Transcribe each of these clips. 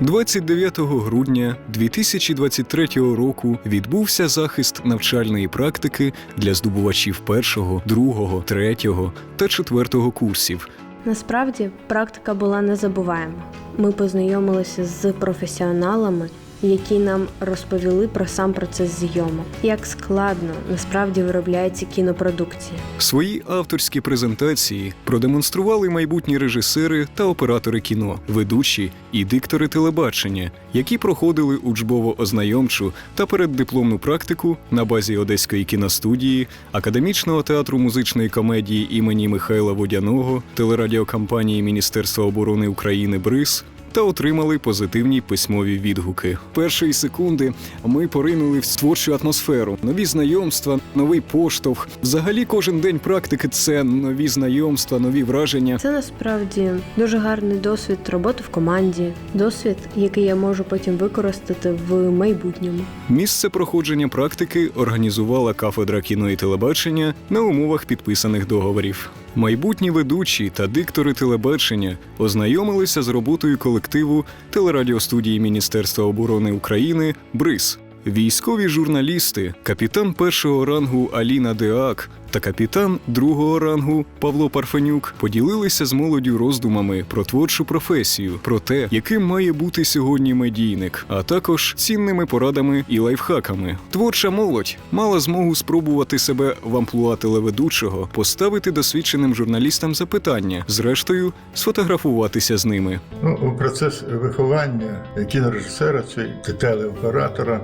29 грудня 2023 року відбувся захист навчальної практики для здобувачів першого, другого, третього та четвертого курсів. Насправді практика була незабуваєма. Ми познайомилися з професіоналами, які нам розповіли про сам процес зйомок, як складно насправді виробляється кінопродукція. Свої авторські презентації продемонстрували майбутні режисери та оператори кіно, ведучі і диктори телебачення, які проходили учбово-ознайомчу та переддипломну практику на базі Одеської кіностудії, академічного театру музичної комедії імені Михайла Водяного, телерадіокампанії Міністерства оборони України БРИЗ. Та отримали позитивні письмові відгуки. Першої секунди ми поринули в творчу атмосферу, нові знайомства, новий поштовх. Взагалі, кожен день практики це нові знайомства, нові враження. Це насправді дуже гарний досвід роботи в команді, досвід, який я можу потім використати в майбутньому. Місце проходження практики організувала кафедра кіно і телебачення на умовах підписаних договорів. Майбутні ведучі та диктори телебачення ознайомилися з роботою колективу телерадіостудії Міністерства оборони України БРИЗ. Військові журналісти, капітан першого рангу Аліна Деак та капітан другого рангу Павло Парфенюк поділилися з молоддю роздумами про творчу професію, про те, яким має бути сьогодні медійник, а також цінними порадами і лайфхаками. Творча молодь мала змогу спробувати себе в амплуа телеведучого, поставити досвідченим журналістам запитання, зрештою сфотографуватися з ними. Ну, процес виховання кінорежисера чи телеоператора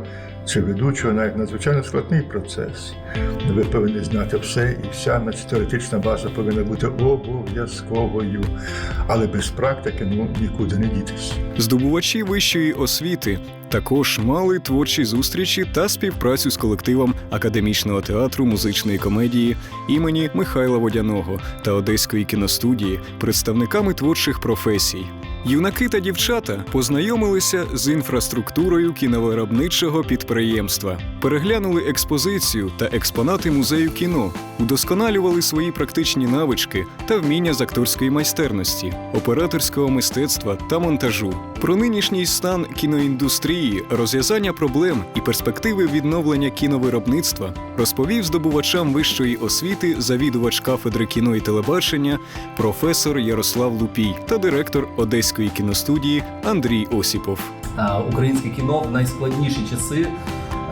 чи ведучого навіть надзвичайно складний процес. Ви повинні знати все, і вся теоретична база повинна бути обов'язковою. Але без практики ну, нікуди не дітись. Здобувачі вищої освіти також мали творчі зустрічі та співпрацю з колективом академічного театру музичної комедії імені Михайла Водяного та Одеської кіностудії, представниками творчих професій. Юнаки та дівчата познайомилися з інфраструктурою кіновиробничого підприємства, переглянули експозицію та експонати музею кіно, удосконалювали свої практичні навички та вміння з акторської майстерності, операторського мистецтва та монтажу. Про нинішній стан кіноіндустрії, розв'язання проблем і перспективи відновлення кіновиробництва розповів здобувачам вищої освіти завідувач кафедри кіно і телебачення, професор Ярослав Лупій та директор Одеської кіностудії Андрій Осіпов. Українське кіно в найскладніші часи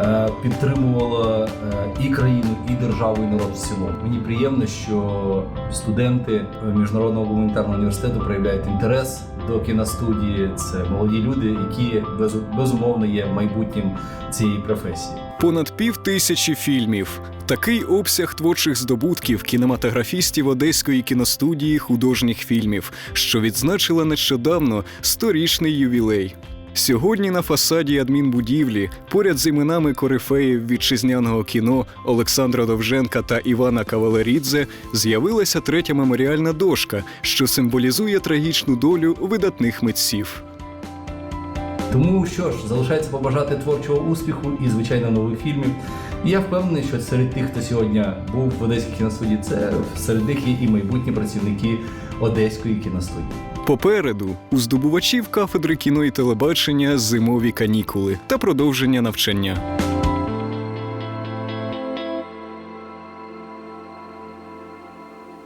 е, підтримувало е, і країну, і державу, і народ в цілому. Мені приємно, що студенти міжнародного гуманітарного університету проявляють інтерес до кіностудії. Це молоді люди, які без- безумовно є майбутнім цієї професії. Понад пів тисячі фільмів. Такий обсяг творчих здобутків кінематографістів Одеської кіностудії художніх фільмів, що відзначила нещодавно сторічний ювілей. Сьогодні на фасаді адмінбудівлі, поряд з іменами корифеїв вітчизняного кіно Олександра Довженка та Івана Кавалерідзе, з'явилася третя меморіальна дошка, що символізує трагічну долю видатних митців. Тому що ж, залишається побажати творчого успіху і, звичайно, нових фільмів. І я впевнений, що серед тих, хто сьогодні був в Одеській кіностудії, це серед них є і майбутні працівники Одеської кіностудії. Попереду у здобувачів кафедри кіно і телебачення зимові канікули та продовження навчання.